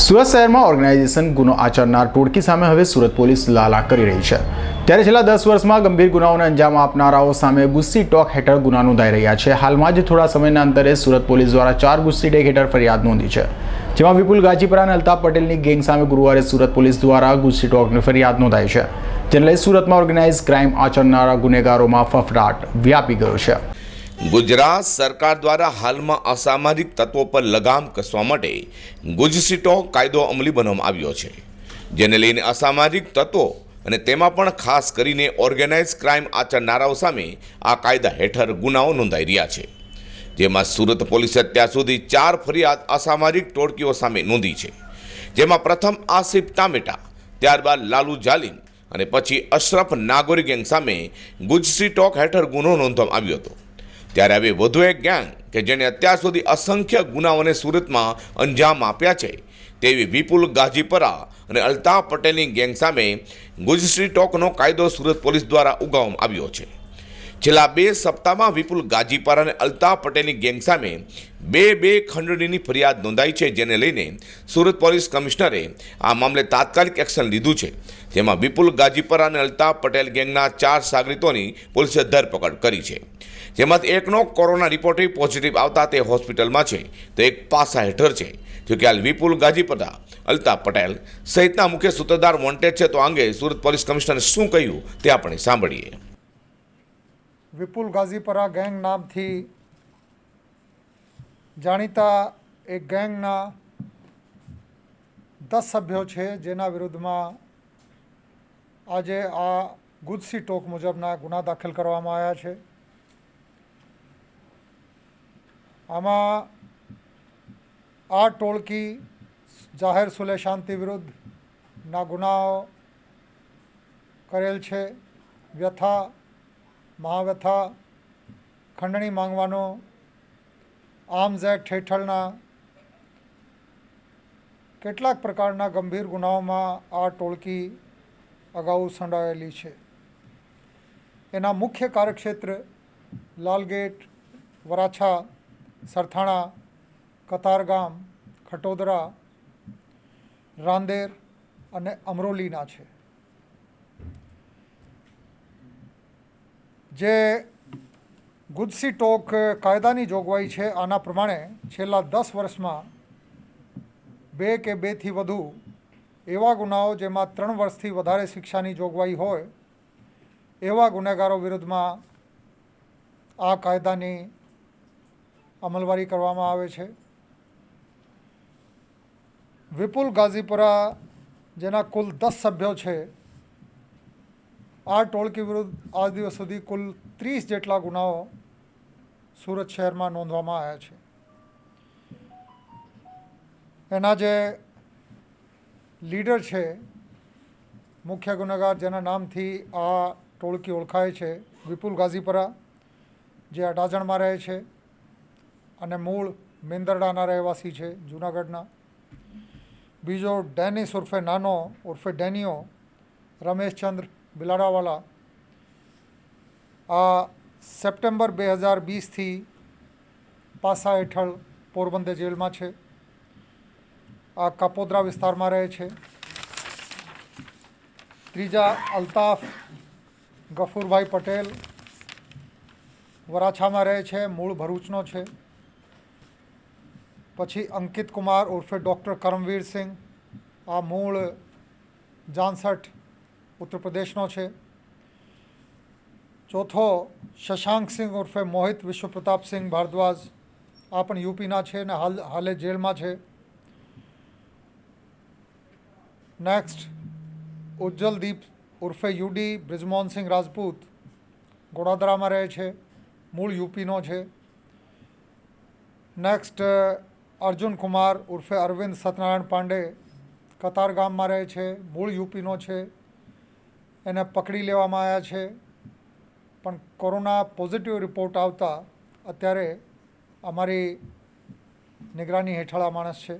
સુરત શહેરમાં ઓર્ગેનાઇઝેશન ગુનો આચરનાર ટોળકી સામે હવે સુરત પોલીસ લાલા કરી રહી છે. ત્યારે છેલ્લા દસ વર્ષમાં ગંભીર ગુનાઓને અંજામ આપનારાઓ સામે ગુસ્સી ટોક હેઠળ ગુના નોંધાઈ રહ્યા છે. હાલમાં જ થોડા સમયના અંતરે સુરત પોલીસ દ્વારા ચાર ગુસ્સી ડેક હેઠળ ફરિયાદ નોંધી છે. જેમાં વિપુલ ગાજીપરા અને અલ્તાફ પટેલની ગેંગ સામે ગુરુવારે સુરત પોલીસ દ્વારા ગુસ્સી ટોકની ફરિયાદ નોંધાઈ છે. જેને લઈ સુરતમાં ઓર્ગેનાઇઝ ક્રાઇમ આચરનારા ગુનેગારોમાં ફફડાટ વ્યાપી ગયો છે. ગુજરાત સરકાર દ્વારા હાલમાં અસામાજિક તત્વો પર લગામ કસવા માટે ગુજસીટો કાયદો અમલી બનાવવામાં આવ્યો છે, જેને લઈને અસામાજિક તત્વો અને તેમાં પણ ખાસ કરીને ઓર્ગેનાઇઝ ક્રાઇમ આચરનારાઓ સામે આ કાયદા હેઠળ ગુનાઓ નોંધાઈ રહ્યા છે, જેમાં સુરત પોલીસે અત્યાર સુધી ચાર ફરિયાદ અસામાજિક ટોળકીઓ સામે નોંધી છે, જેમાં પ્રથમ આસિફ ટામેટા, ત્યારબાદ લાલુ જાલિમ અને પછી અશરફ નાગોરી ગેંગ સામે ગુજસી ટોક હેઠળ ગુનો નોંધવામાં આવ્યો હતો. ત્યારે આવી વધુ એક ગેંગ કે જેણે અત્યાર સુધી અસંખ્ય ગુનાઓને સુરતમાં અંજામ આપ્યા છે. તેવી વિપુલ ગાજીપરા અને અલ્તાફ પટેલની ગેંગ સામે ગુજશ્રી ટોકનો કાયદો સુરત પોલીસ દ્વારા ઉગાવવામાં આવ્યો છે. છેલ્લા બે સપ્તાહમાં વિપુલ ગાજીપરા અને અલ્તાફ પટેલની ગેંગ સામે બે બે ખંડણીની ફરિયાદ નોંધાઈ છે, જેને લઈને સુરત પોલીસ કમિશનરે આ મામલે તાત્કાલિક એક્શન લીધું છે. જેમાં વિપુલ ગાજીપરા અને અલ્તાફ પટેલ ગેંગના ચાર સાગરિતોની પોલીસે ધરપકડ કરી છે. જેમાંથી એકનો કોરોના રિપોર્ટ પોઝિટિવ આવતા તે હોસ્પિટલમાં છે. તો એક પાસા હેઠળ છે. જોકે હાલ વિપુલ ગાજીપરા અલ્તાફ પટેલ સહિતના મુખ્ય સૂત્રધાર વોન્ટેડ છે તો અંગે સુરત પોલીસ કમિશનરે શું કહ્યું તે આપણે સાંભળીએ. વિપુલ ગાઝીપરા ગેંગ નામથી જાણીતા એક ગેંગના દસ સભ્યો છે જેના વિરુદ્ધમાં આજે આ ગુજસી ટોક મુજબના ગુના દાખલ કરવામાં આવ્યા છે. આમાં આ ટોળકી જાહેર સુલે શાંતિ વિરુદ્ધના ગુનાઓ કરેલ છે. વ્યથા, મહાવ્યથા, ખંડણી માંગવાનો આર્મ્સ એક્ટ હેઠળના કેટલાક પ્રકારના ગંભીર ગુનાઓમાં આ ટોળકી અગાઉ સંડાયેલી છે. એના મુખ્ય કાર્યક્ષેત્ર લાલગેટ, વરાછા સરથાણા, કતારગામ, ખટોદરા, રાંદેર અને અમરોલીના છે. જે ગુજસી ટોક કાયદાની જોગવાઈ છે આના પ્રમાણે છેલ્લા દસ વર્ષમાં બે કે બેથી વધુ એવા ગુનાઓ જેમાં ત્રણ વર્ષથી વધારે શિક્ષાની જોગવાઈ હોય એવા ગુનેગારો વિરુદ્ધમાં આ કાયદાની અમલવારી કરવામાં આવે છે. વિપુલ ગાઝીપુરા, જેના કુલ દસ સભ્યો છે, આ ટોળકી વિરુદ્ધ આજ દિવસ સુધી કુલ ત્રીસ જેટલા ગુનાઓ સુરત શહેરમાં નોંધવામાં આવ્યા છે. એના જે લીડર છે, મુખ્ય ગુનેગાર જેના નામથી આ ટોળકી ઓળખાય છે, વિપુલ ગાઝીપરા, જે અડાજણમાં રહે છે. અને મૂળ મેંદરડાના રહેવાસી છે જૂનાગઢના. બીજો ડેનિસ ઉર્ફે નાનો ઉર્ફે ડેનિયો રમેશચંદ્ર બિલાડાવાલા. આ સપ્ટેમ્બર બે હજાર વીસથી પાસા હેઠળ પોરબંદર જેલમાં છે. આ કાપોદ્રા વિસ્તારમાં રહે છે. ત્રીજા અલ્તાફ ગફુરભાઈ પટેલ વરાછામાં રહે છે, મૂળ ભરૂચનો છે. પછી અંકિત કુમાર ઉર્ફે ડૉક્ટર કરમવીર સિંહ, આ મૂળ જાનસઠ ઉત્તર પ્રદેશનો છે. ચોથો શશાંક સિંહ ઉર્ફે મોહિત વિશ્વપ્રતાપ સિંહ ભારદ્વાજ, આ પણ યુપીના છે અને હાલ, હાલે જેલમાં છે. નેક્સ્ટ ઉજ્જવલદીપ ઉર્ફે યુડી બ્રિજમોહન સિંહ રાજપૂત, ગોડાદરામાં રહે છે, મૂળ યુપીનો છે. નેક્સ્ટ અર્જુન કુમાર ઉર્ફે અરવિંદ સત્યનારાયણ પાંડે કતાર ગામમાં રહે છે, મૂળ યુપીનો છે, એને પકડી લેવામાં આવ્યા છે. પણ કોરોના પોઝિટિવ રિપોર્ટ આવતા અત્યારે અમારી નિગરાની હેઠળ આ માણસ છે.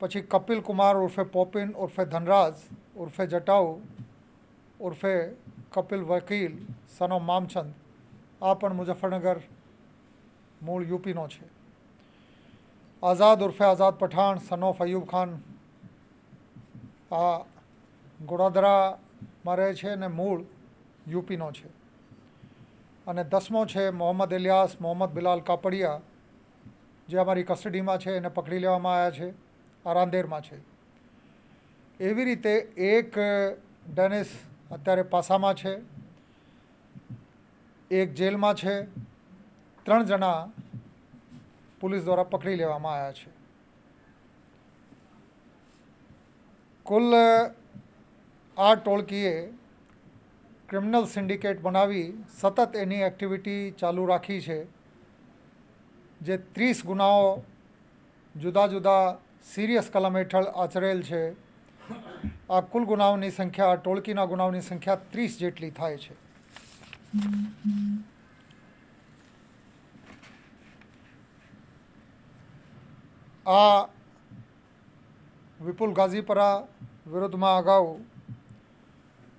પછી કપિલ કુમાર ઉર્ફે પોપિન, ઉર્ફે ધનરાજ, ઉર્ફે જટાઉ, ઉર્ફે કપિલ વકીલ, સનો મામચંદ, આ પણ મુઝફ્ફરનગર મૂળ યુપીનો છે. આઝાદ ઉર્ફે આઝાદ પઠાણ સનોફ અયુબ ખાન આ ગોડાદરામાં રહે છે અને મૂળ યુપીનો છે અને દસમો છે મોહમ્મદ ઇલિયાસ મોહમ્મદ બિલાલ કાપડિયા જે અમારી કસ્ટડીમાં છે એને પકડી લેવામાં આવ્યા છે આરાંદેરમાં છે એવી રીતે એક ડેનિસ અત્યારે પાસામાં છે એક જેલમાં છે ત્રણ જણા પોલીસ દ્વારા પકડી લેવામાં આવ્યા છે. કુલ, આ ટોળકીએ ક્રિમિનલ સિન્ડિકેટ બનાવી સતત એની એક્ટિવિટી ચાલુ રાખી છે, જે ત્રીસ ગુનાઓ જુદા જુદા સિરિયસ કલમ હેઠળ આચરેલ છે. આ કુલ ગુનાઓની સંખ્યા ટોળકીના ગુનાઓની સંખ્યા ત્રીસ જેટલી થાય છે. આ વિપુલ ગાઝીપરા વિરુદ્ધમાં અગાઉ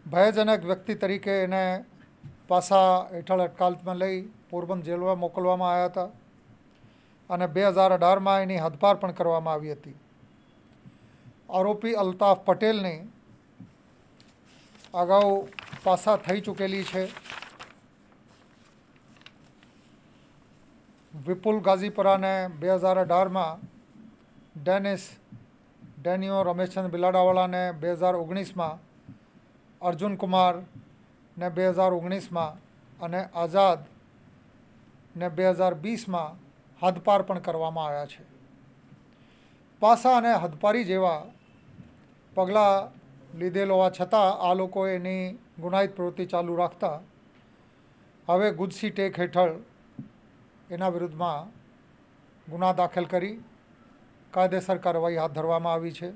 ભયજનક વ્યક્તિ તરીકે એને પાસા હેઠળ અટકાલતમાં લઈ પોરબંદર જેલમાં મોકલવામાં આવ્યા હતા અને બે હજાર અઢારમાં એની હદપાર પણ કરવામાં આવી હતી. આરોપી અલ્તાફ પટેલની અગાઉ પાસા થઈ ચૂકેલી છે. વિપુલ ગાઝીપરાને બે હજાર અઢારમાં ડેનિસ ડેનિયો રમેશચંદ બિલાડાવાલાને બે હજાર ઓગણીસમાં, અર્જુન કુમાર ને બે હજાર ઓગણીસમાં અને આઝાદ ને બે હજાર વીસમાં હદપાર પણ કરવામાં આવ્યા છે. પાસા અને હદપારી જેવા પગલાં લીધેલ હોવા છતાં આ લોકો એની ગુનાહિત પ્રવૃત્તિ ચાલુ રાખતા હવે ગુજસી ટેક હેઠળ એના વિરુદ્ધમાં ગુના દાખલ કરી કાયદેસર કાર્યવાહી હાથ ધરવામાં આવી છે.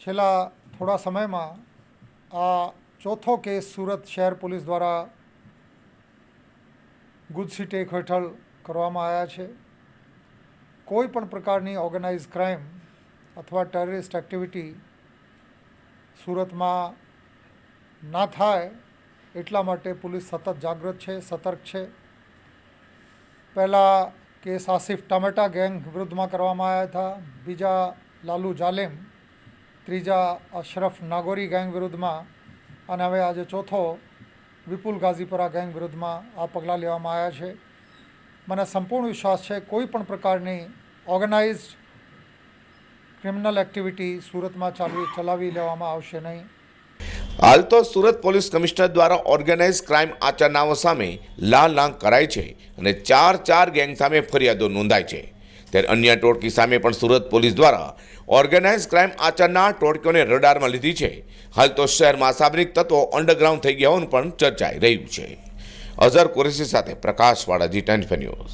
છેલ્લા થોડા સમયમાં આ ચોથો કેસ સુરત શહેર પોલીસ દ્વારા ગુજસી ટેક હેઠળ કરવામાં આવ્યા છે. કોઈ પણ પ્રકારની ઓર્ગેનાઇઝ ક્રાઇમ અથવા ટેરરિસ્ટ એક્ટિવિટી સુરતમાં ના થાય એટલા માટે પોલીસ સતત જાગૃત છે, સતર્ક છે. પહેલાં કેસ આસિફ ટામેટા ગેંગ વિરુદ્ધમાં કરવામાં આવ્યા હતા. બીજા લાલુ જાલેમ, ત્રીજા અશરફ નાગોરી ગેંગ વિરુદ્ધમાં અને હવે આજે ચોથો વિપુલ ગાઝીપુરા ગેંગ વિરુદ્ધમાં આ પગલાં લેવામાં આવ્યા છે. મને સંપૂર્ણ વિશ્વાસ છે કોઈ પણ પ્રકારની ઓર્ગેનાઇઝ ક્રિમિનલ એક્ટિવિટી સુરતમાં ચાલવી, ચલાવી લેવામાં આવશે નહીં. હાલ તો સુરત પોલીસ કમિશનર દ્વારા ઓર્ગેનાઇઝ ક્રાઇમ આચરનારો સામે લાલ લાંગ કરાય છે અને ચાર ચાર ગેંગ સામે ફરિયાદો નોંધાય છે. ત્યારે અન્ય ટોળકી સામે પણ સુરત પોલીસ દ્વારા ઓર્ગેનાઇઝ ક્રાઇમ આચરનાર ટોળકીઓને રડારમાં લીધી છે. હાલ તો શહેરમાં સાબરિક તત્વો અંડરગ્રાઉન્ડ થઈ ગયા હોવાનું પણ ચર્ચાઈ રહ્યું છે. અઝર કુરેશી સાથે પ્રકાશવાળાજી જી ટેન ન્યૂઝ.